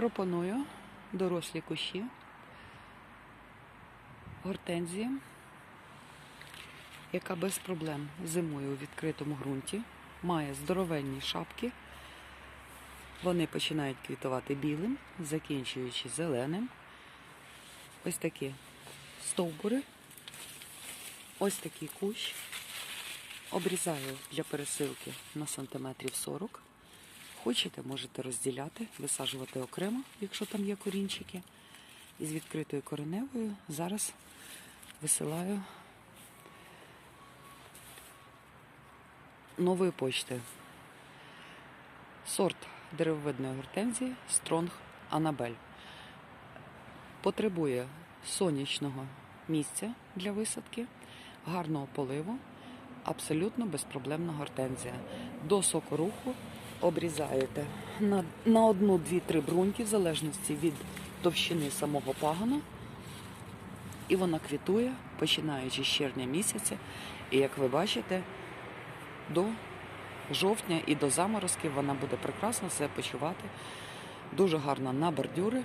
Пропоную дорослі кущі гортензії, яка без проблем зимує у відкритому ґрунті, має здоровенні шапки. Вони починають квітувати білим, закінчуючи зеленим. Ось такі стовбури, ось такий кущ. Обрізаю для пересилки на сантиметрів 40. Хочете, можете розділяти, висаджувати окремо, якщо там є корінчики. І з відкритою кореневою зараз висилаю новою почтою. Сорт деревовидної гортензії Стронг Анабель. Потребує сонячного місця для висадки, гарного поливу, абсолютно безпроблемна гортензія. До сокоруху обрізаєте на, на одну, дві, три бруньки, в залежності від товщини самого пагона. І вона квітує, починаючи з червня місяця. І як ви бачите, до жовтня і до заморозків вона буде прекрасно себе почувати. Дуже гарна на бордюри.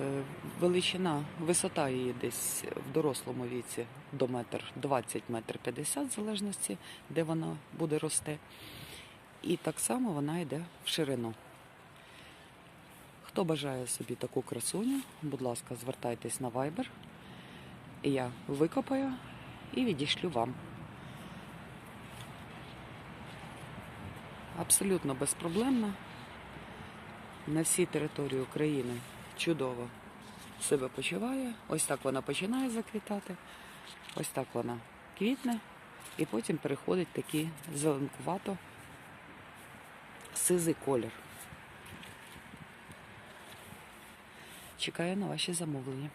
Е, Величина, висота її десь в дорослому віці до метр 20 метр 50, в залежності, де вона буде рости. І так само вона йде в ширину. Хто бажає собі таку красуню, будь ласка, звертайтесь на Viber. Я викопаю і відішлю вам. Абсолютно безпроблемно. На всій території України чудово себе почуває. Ось так вона починає заквітати, ось так вона квітне, і потім переходить такий зеленкувато сизий колір. Чекаю на ваші замовлення.